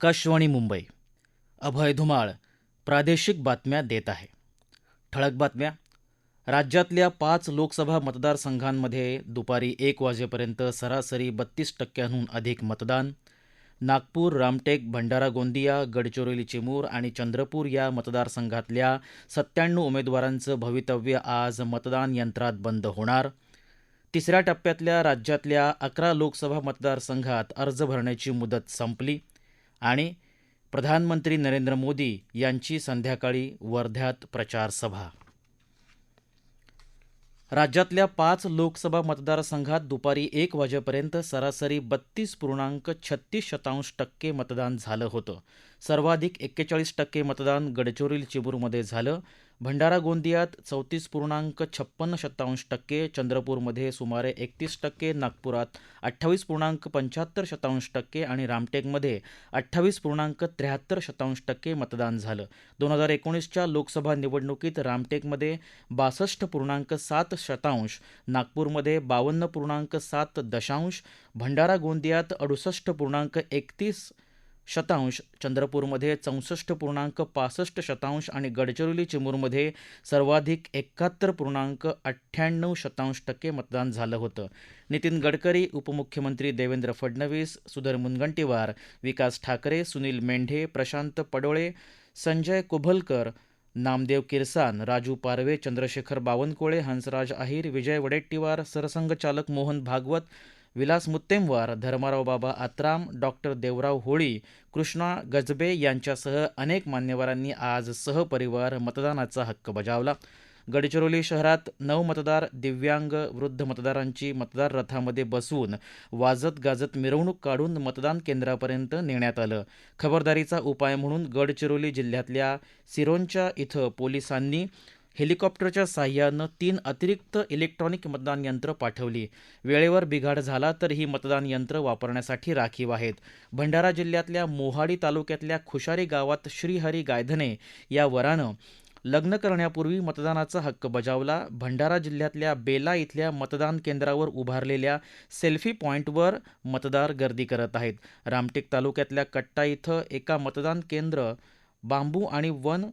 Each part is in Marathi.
आकाशवाणी मुंबई. अभय धुमाळ प्रादेशिक बातम्या देत आहे. ठळक बातम्या. राज्यातल्या पाच लोकसभा मतदारसंघांमध्ये दुपारी एक वाजेपर्यंत सरासरी बत्तीस टक्क्यांहून अधिक मतदान. नागपूर रामटेक भंडारा गोंदिया गडचिरोली चिमूर आणि चंद्रपूर या मतदारसंघातल्या सत्त्याण्णव उमेदवारांचं भवितव्य आज मतदान यंत्रात बंद होणार. तिसऱ्या टप्प्यातल्या राज्यातल्या अकरा लोकसभा मतदारसंघात अर्ज भरण्याची मुदत संपली. आणि प्रधानमंत्री नरेंद्र मोदी यांची संध्याकाळी वर्ध्यात प्रचार सभा राज्यातल्या पाच लोकसभा मतदारसंघात दुपारी एक वाजेपर्यंत सरासरी बत्तीस पूर्णांक छत्तीस शतांश टक्के मतदान झालं होतं. सर्वाधिक एक्केचाळीस टक्के मतदान गडचिरोली चिमूरमध्ये झालं. भंडारा गोंदियात चौतीस पूर्णांक छप्पन्न शतांश टक्के चंद्रपूरमध्ये सुमारे एकतीस टक्के नागपुरात अठ्ठावीस पूर्णांक पंच्याहत्तर शतांश टक्के आणि रामटेकमध्ये अठ्ठावीस पूर्णांक त्र्याहत्तर शतांश टक्के मतदान झालं. दोन हजार एकोणीसच्या लोकसभा निवडणुकीत रामटेकमध्ये बासष्ट पूर्णांक सात शतांश नागपूरमध्ये बावन्न पूर्णांक सात दशांश भंडारा गोंदियात अडुसष्ट पूर्णांक एकतीस शतांश. चंद्रपूरमध्ये चौसष्ट पूर्णांक पासष्ट शतांश आणि गडचिरोली चिमूरमध्ये सर्वाधिक एकाहत्तर पूर्णांक अठ्ठ्याण्णव शतांश टक्के मतदान झालं होतं. नितीन गडकरी उपमुख्यमंत्री देवेंद्र फडणवीस सुधीर मुनगंटीवार विकास ठाकरे सुनील मेंढे प्रशांत पडोळे संजय कुभलकर नामदेव किरसान राजू पारवे चंद्रशेखर बावनकुळे हंसराज अहिर विजय वडेट्टीवार सरसंघचालक मोहन भागवत विलास मुत्तेमवार धर्माराव बाबा आत्राम डॉक्टर देवराव होळी कृष्णा गजबे यांच्यासह अनेक मान्यवरांनी आज सहपरिवार मतदानाचा हक्क बजावला. गडचिरोली शहरात नऊ मतदार दिव्यांग वृद्ध मतदारांची मतदार रथामध्ये बसवून वाजत गाजत मिरवणूक काढून मतदान केंद्रापर्यंत नेण्यात आलं. खबरदारीचा उपाय म्हणून गडचिरोली जिल्ह्यातल्या सिरोंचा इथं पोलिसांनी हेलिकॉप्टरच्या साह्यानं तीन अतिरिक्त इलेक्ट्रॉनिक मतदान यंत्र पाठवली. वेळेवर बिघाड झाला तर ही मतदान यंत्र वापरण्यासाठी राखीव आहेत. भंडारा जिल्ह्यातल्या मोहाडी तालुक्यातल्या खुशारी गावात श्रीहरी गायधने या वरानं लग्न करण्यापूर्वी मतदानाचा हक्क बजावला. भंडारा जिल्ह्यातल्या बेला इथल्या मतदान केंद्रावर उभारलेल्या सेल्फी पॉईंटवर मतदार गर्दी करत आहेत. रामटेक तालुक्यातल्या कट्टा इथं एका मतदान केंद्र बांबू आणि वन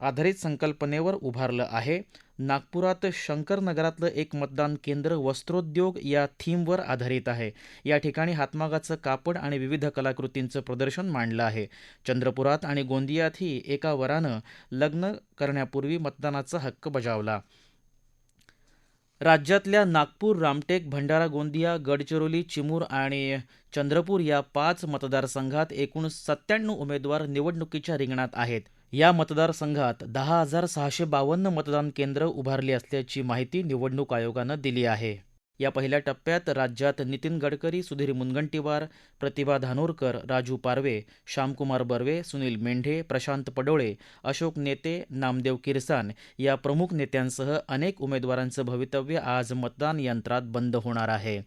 आधारित संकल्पनेवर उभारलं आहे. नागपुरात शंकरनगरातलं एक मतदान केंद्र वस्त्रोद्योग या थीमवर आधारित आहे. या ठिकाणी हातमागाचं कापड आणि विविध कलाकृतींचं प्रदर्शन मांडलं आहे. चंद्रपुरात आणि गोंदियातही एका वरानं लग्न करण्यापूर्वी मतदानाचा हक्क बजावला. राज्यातल्या नागपूर रामटेक भंडारा गोंदिया गडचिरोली चिमूर आणि चंद्रपूर या पाच मतदारसंघात एकूण सत्त्याण्णव उमेदवार निवडणुकीच्या रिंगणात आहेत. या मतदारसंघात दहा हजार सहाशे बावन्न मतदान केंद्र उभारली असल्याची माहिती निवडणूक आयोगानं दिली आहे. या पहिल्या टप्प्यात राज्यात नितीन गडकरी सुधीर मुनगंटीवार प्रतिभा धानोरकर राजू पारवे श्यामकुमार बर्वे सुनील मेंढे प्रशांत पडोळे अशोक नेते नामदेव किरसान या प्रमुख नेत्यांसह अनेक उमेदवारांचं भवितव्य आज मतदान यंत्रात बंद होणार आहे.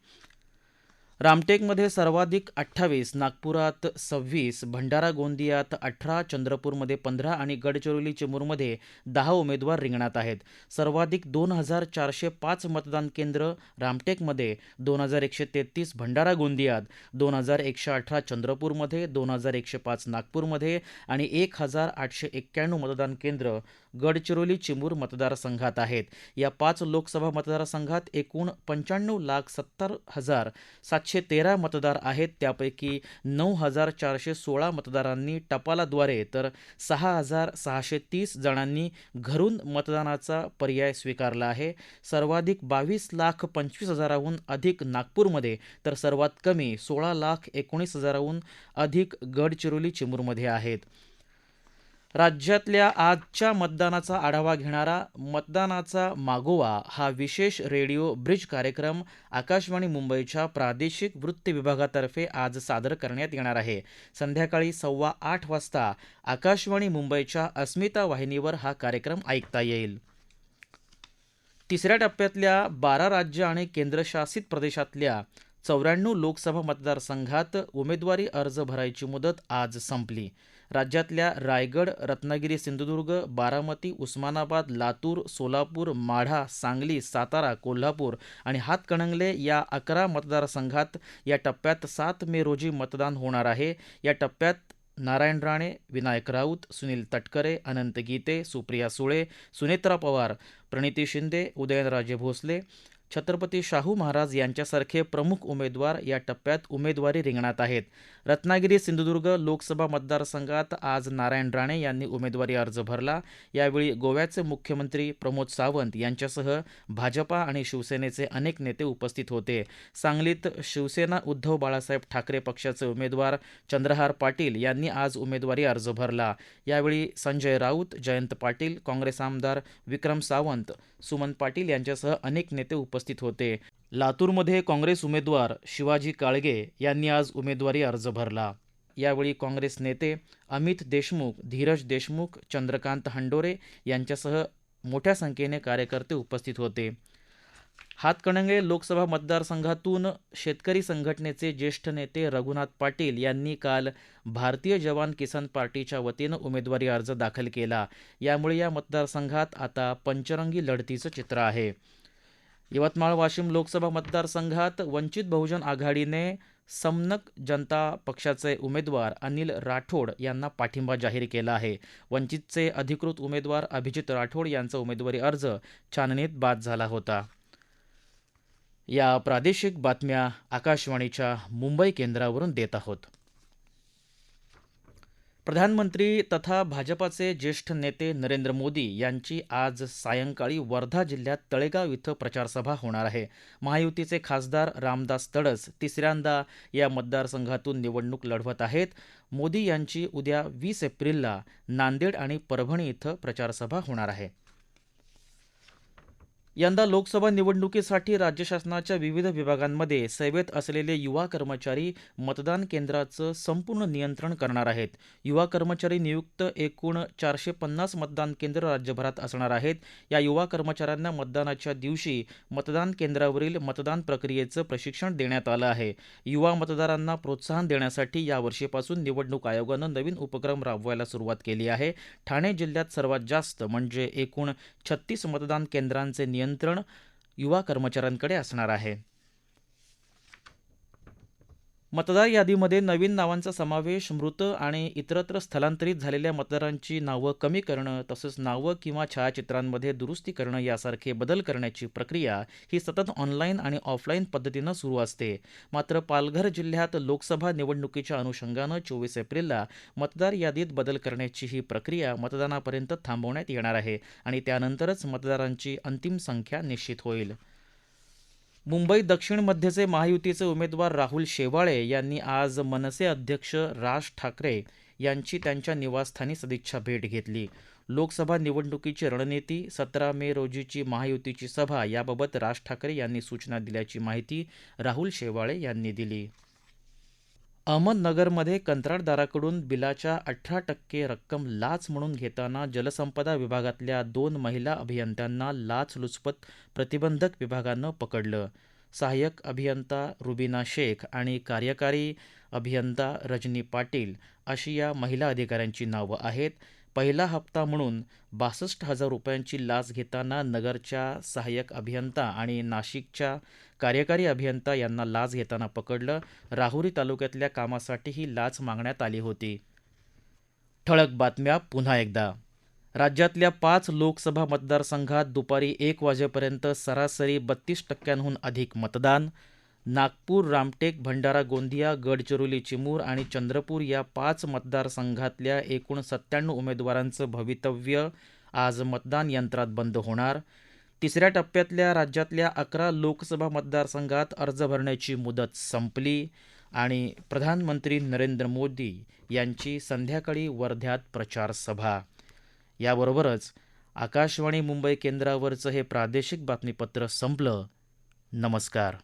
रामटेकमध्ये सर्वाधिक अठ्ठावीस नागपुरात सव्वीस भंडारा गोंदियात अठरा चंद्रपूरमध्ये पंधरा आणि गडचिरोली चिमूरमध्ये दहा उमेदवार रिंगणात आहेत. सर्वाधिक दोन हजार चारशे पाच मतदान केंद्र रामटेकमध्ये दोन हजार एकशे तेहतीस भंडारा गोंदियात दोन हजार एकशे अठरा चंद्रपूरमध्ये दोन हजार एकशे पाच नागपूरमध्ये आणि एक हजार आठशे एक्क्याण्णव मतदान केंद्र गडचिरोली चिमूर मतदारसंघात आहेत. या पाच लोकसभा मतदारसंघात एकूण पंच्याण्णव लाख सत्तर हजार सातशे तेरा मतदार आहेत. त्यापैकी नऊ हजार चारशे सोळा मतदारांनी टपालाद्वारे तर सहा हजार सहाशे तीस जणांनी घरून मतदानाचा पर्याय स्वीकारला आहे. सर्वाधिक बावीस लाख पंचवीस हजाराहून अधिक नागपूरमध्ये तर सर्वात कमी सोळा लाख एकोणीस हजाराहून अधिक गडचिरोली चिमूरमध्ये आहेत. राज्यातल्या आजच्या मतदानाचा आढावा घेणारा मतदानाचा मागोवा हा विशेष रेडिओ ब्रिज कार्यक्रम आकाशवाणी मुंबईच्या प्रादेशिक वृत्त विभागातर्फे आज सादर करण्यात येणार आहे. संध्याकाळी सव्वा आठ वाजता आकाशवाणी मुंबईच्या अस्मिता वाहिनीवर हा कार्यक्रम ऐकता येईल. तिसऱ्या टप्प्यातल्या बारा राज्य आणि केंद्रशासित प्रदेशातल्या चौऱ्याण्णव लोकसभा मतदारसंघात उमेदवारी अर्ज भरायची मुदत आज संपली. राज्यातल्या रायगड रत्नागिरी सिंधुदुर्ग बारामती उस्मानाबाद लातूर सोलापूर माढा सांगली सातारा कोल्हापूर आणि हातकणंगले या अकरा मतदारसंघात या टप्प्यात सात मे रोजी मतदान होणार आहे. या टप्प्यात नारायण राणे विनायक राऊत सुनील तटकरे अनंत गीते सुप्रिया सुळे सुनेत्रा पवार प्रणिती शिंदे उदयनराजे भोसले छत्रपती शाहू महाराज यांच्यासारखे प्रमुख उमेदवार या टप्प्यात उमेदवारी रिंगणात आहेत. रत्नागिरी सिंधुदुर्ग लोकसभा मतदारसंघात आज नारायण राणे यांनी उमेदवारी अर्ज भरला. यावेळी गोव्याचे मुख्यमंत्री प्रमोद सावंत यांच्यासह भाजपा आणि शिवसेनेचे अनेक नेते उपस्थित होते. सांगलीत शिवसेना उद्धव बाळासाहेब ठाकरे पक्षाचे उमेदवार चंद्रहार पाटील यांनी आज उमेदवारी अर्ज भरला. यावेळी संजय राऊत जयंत पाटील काँग्रेस आमदार विक्रम सावंत सुमन पाटील यांच्यासह अनेक नेते उपस्थित होते. लातूरमध्ये काँग्रेस उमेदवार शिवाजी काळगे यांनी आज उमेदवारी अर्ज भरला. यावेळी काँग्रेस नेते अमित देशमुख धीरज देशमुख चंद्रकांत हंडोरे यांच्यासह मोठ्या संख्येने कार्यकर्ते उपस्थित होते. हातकणंगले लोकसभा मतदारसंघातून शेतकरी संघटनेचे ज्येष्ठ नेते रघुनाथ पाटील यांनी काल भारतीय जवान किसान पार्टीच्या वतीनं उमेदवारी अर्ज दाखल केला. यामुळे या मतदारसंघात आता पंचरंगी लढतीचं चित्र आहे. यवतमाळ वाशिम लोकसभा मतदारसंघात वंचित बहुजन आघाडीने समनक जनता पक्षाचे उमेदवार अनिल राठोड यांना पाठिंबा जाहीर केला आहे. वंचितचे अधिकृत उमेदवार अभिजित राठोड यांचा उमेदवारी अर्ज छाननीत बाद झाला होता. या प्रादेशिक बातम्या आकाशवाणीच्या मुंबई केंद्रावरून देत आहोत. प्रधानमंत्री तथा भाजपाचे ज्येष्ठ नेते नरेंद्र मोदी यांची आज सायंकाळी वर्धा जिल्ह्यात तळेगाव इथं प्रचारसभा होणार आहे. महायुतीचे खासदार रामदास तडस तिसऱ्यांदा या मतदारसंघातून निवडणूक लढवत आहेत. मोदी यांची उद्या वीस एप्रिलला नांदेड आणि परभणी इथं प्रचारसभा होणार आहे. यंदा लोकसभा निवडणुकीसाठी राज्य शासनाच्या विविध विभागांमध्ये सेवेत असलेले युवा कर्मचारी मतदान केंद्राचं संपूर्ण नियंत्रण करणार आहेत. युवा कर्मचारी नियुक्त एकूण चारशे पन्नास मतदान केंद्र राज्यभरात असणार आहेत. या युवा कर्मचाऱ्यांना मतदानाच्या दिवशी मतदान केंद्रावरील मतदान प्रक्रियेचं प्रशिक्षण देण्यात आलं आहे. युवा मतदारांना प्रोत्साहन देण्यासाठी यावर्षीपासून निवडणूक आयोगानं नवीन उपक्रम राबवायला सुरुवात केली आहे. ठाणे जिल्ह्यात सर्वात जास्त म्हणजे एकूण छत्तीस मतदान केंद्रांचे नियंत्रण नियंत्रण युवा कर्मचाऱ्यांकडे असणार आहे. मतदार यादीमध्ये नवीन नावांचा समावेश मृत आणि इतरत्र स्थलांतरित झालेल्या मतदारांची नावं कमी करणं तसंच नावं किंवा छायाचित्रांमध्ये दुरुस्ती करणं यासारखे बदल करण्याची प्रक्रिया ही सतत ऑनलाईन आणि ऑफलाईन पद्धतीनं सुरू असते. मात्र पालघर जिल्ह्यात लोकसभा निवडणुकीच्या अनुषंगानं चोवीस एप्रिलला मतदार यादीत बदल करण्याची ही प्रक्रिया मतदानापर्यंत थांबवण्यात येणार आहे आणि त्यानंतरच मतदारांची अंतिम संख्या निश्चित होईल. मुंबई दक्षिण मध्यचे महायुतीचे उमेदवार राहुल शेवाळे यांनी आज मनसे अध्यक्ष राज ठाकरे यांची त्यांच्या निवासस्थानी सदिच्छा भेट घेतली. लोकसभा निवडणुकीची रणनीती सतरा मे रोजीची महायुतीची सभा याबाबत राज ठाकरे यांनी सूचना दिल्याची माहिती राहुल शेवाळे यांनी दिली. अहमदनगरमध्ये कंत्राटदाराकडून बिलाच्या अठरा टक्के रक्कम लाच म्हणून घेताना जलसंपदा विभागातल्या दोन महिला अभियंत्यांना लाचलुचपत प्रतिबंधक विभागानं पकडलं. सहाय्यक अभियंता रुबिना शेख आणि कार्यकारी अभियंता रजनी पाटील अशी या महिला अधिकाऱ्यांची नावं आहेत. पहिला हप्ता म्हणून बासष्ट हजार रुपयांची लाच घेताना नगरच्या सहाय्यक अभियंता आणि नाशिकच्या कार्यकारी अभियंता यांना लाच घेताना पकडलं. राहुरी तालुक्यातल्या कामासाठी ही लाच मागण्यात आली होती. ठळक बातम्या पुन्हा एकदा. राज्यातल्या पाच लोकसभा मतदारसंघात दुपारी एक वाजेपर्यंत सरासरी बत्तीस टक्क्यांहून अधिक मतदान नागपूर रामटेक भंडारा गोंदिया गडचिरोली चिमूर आणि चंद्रपूर या पाच मतदारसंघातल्या एकूण सत्त्याण्णव उमेदवारांचं भवितव्य आज मतदान यंत्रात बंद होणार. तिसऱ्या टप्प्यातल्या राज्यातल्या अकरा लोकसभा मतदारसंघात अर्ज भरण्याची मुदत संपली आणि प्रधानमंत्री नरेंद्र मोदी यांची संध्याकाळी वर्ध्यात प्रचार सभा याबरोबरच आकाशवाणी मुंबई केंद्रावरचं हे प्रादेशिक बातमीपत्र संपलं. नमस्कार.